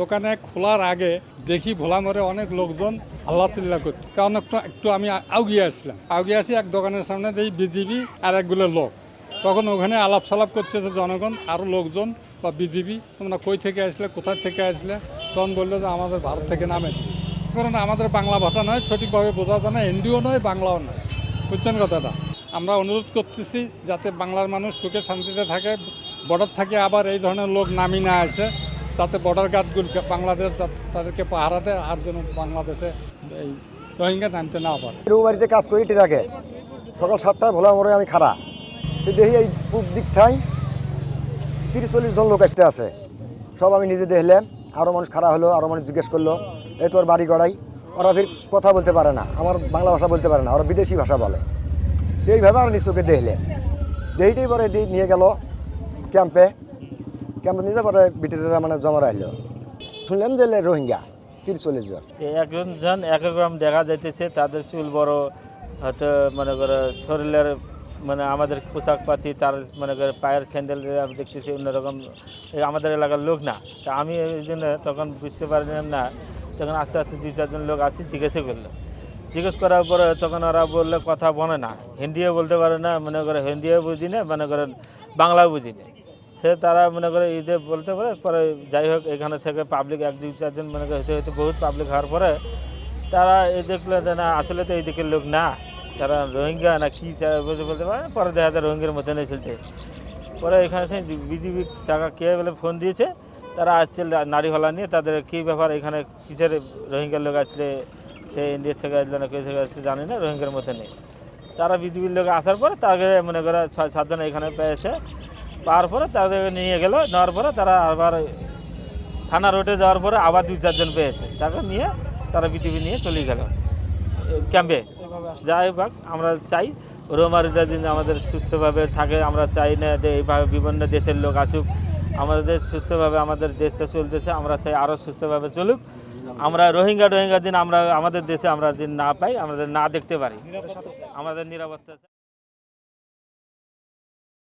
দোকানে খোলার আগে দেখি ভোলা মরে অনেক লোকজন আল্লাহ চিল্লা করতো। কারণ একটু আমি আউগিয়ে আসছিলাম। আউগিয়ে আসি, এক দোকানের সামনে দেখি বিজিবি আর একগুলো লোক। তখন ওখানে আলাপ সালাপ করছে যে জনগণ আরও লোকজন, বা বিজিবি, তোমরা কই থেকে আসলে কোথায় থেকে আসলে? তখন বলল যে আমাদের ভারত থেকে নামে কারণ আমাদের বাংলা ভাষা নয়, সঠিকভাবে বোঝা যায় না, হিন্দিও নয়, বাংলাও নয়। বুঝছেন কথাটা? আমরা অনুরোধ করতেছি যাতে বাংলার মানুষ সুখে শান্তিতে থাকে, বর্ডার থেকে আবার এই ধরনের লোক নামি না আসে। যাতে বর্ডার গার্ডগুলো বাংলাদেশ তাদেরকে পাহারা দেয়, আর যেন বাংলাদেশে এই রোহিঙ্গা নামতে না পারে। বাড়িতে কাজ করি টিরাকে সকাল সাতটায় ভোলা মোড়ে আমি খাড়া। তো দেখি এই পূব দিক থাই তিরিশ চল্লিশ জন লোক আসতে আছে। সব আমি নিজে দেখলাম। আরও মানুষ খাড়া হলো আরও মানুষ জিজ্ঞেস করল এই তোর বাড়ি গড়াই? ওরা ফির কথা বলতে পারে না। আমার বাংলা ভাষা বলতে পারে না, ওরা বিদেশি ভাষা বলে। এইভাবে আর নিচুকে দেখলেন দেহিটাই পরে নিয়ে গেল ক্যাম্পে। ক্যাম্পে নিয়ে পরে ব্রিটিশরা মানে জমা রাখল শুনলাম যে রোহিঙ্গা তিরিশ জন একজন জন এক রকম দেখা যাইতেছে, তাদের চুল বড়, হয়তো মনে করে শরীরের মানে আমাদের পোশাক পাতি, তার মনে করে পায়ের স্যান্ডেল আমি দেখতেছি অন্যরকম। আমাদের এলাকার লোক না। তা আমি এই জন্য তখন বুঝতে পারলাম না। তখন আস্তে আস্তে দুই, চারজন লোক আছে, জিজ্ঞাসা করল। জিজ্ঞেস করার পরে তখন ওরা বললে, কথা বলে না। হিন্দিও বলতে পারে না, মনে করে হিন্দিও বুঝি না, মনে করেন বাংলাও বুঝি না। সে তারা মনে করে যে বলতে পারে, পরে যাই হোক, এখানে থেকে পাবলিক এক দুই চারজন মনে করে হইতে হইতে বহুত পাবলিক হওয়ার পরে তারা এই দেখল যে না, আসলে তো এই দিকের লোক না। তারা রোহিঙ্গা না কি তারা বলতে পারে। পরে দেখা যায় রোহিঙ্গার মধ্যে নিয়ে চলতে। পরে এখানে থেকে বিজিবি টাকা কে বলে ফোন দিয়েছে। তারা আসছে নারী হলা নিয়ে। তাদের কী ব্যাপার? এখানে কিসের রোহিঙ্গার লোক আসলে সে ইন্ডিয়া থেকে আসলে না, কে থেকে আসছে জানি না, রোহিঙ্গার মধ্যে নেই। তারা বিজিবির লোক আসার পরে তাকে মনে করে সাতজন এখানে পেয়েছে। পাওয়ার পরে তাদের নিয়ে গেল, নেওয়ার পরে তারা আবার থানা রোডে যাওয়ার পরে আবার দুই চারজন পেয়েছে। তাকে নিয়ে তারা বিটিভি নিয়ে চলে গেল। ক্যাম্পে। যাই হোক, আমরা চাই রোমারিটা যদি আমাদের সুস্থভাবে থাকে, আমরা চাই না যে এইভাবে বিভিন্ন দেশের লোক আসুক। আমাদের সুস্থভাবে আমাদের দেশটা চলতেছে, আমরা চাই আরও সুস্থভাবে চলুক। আমরা রোহিঙ্গা রোহিঙ্গা দিন আমরা, আমাদের দেশে আমরা দিন না পাই, আমাদের না দেখতে পারি। আমাদের নিরাপত্তা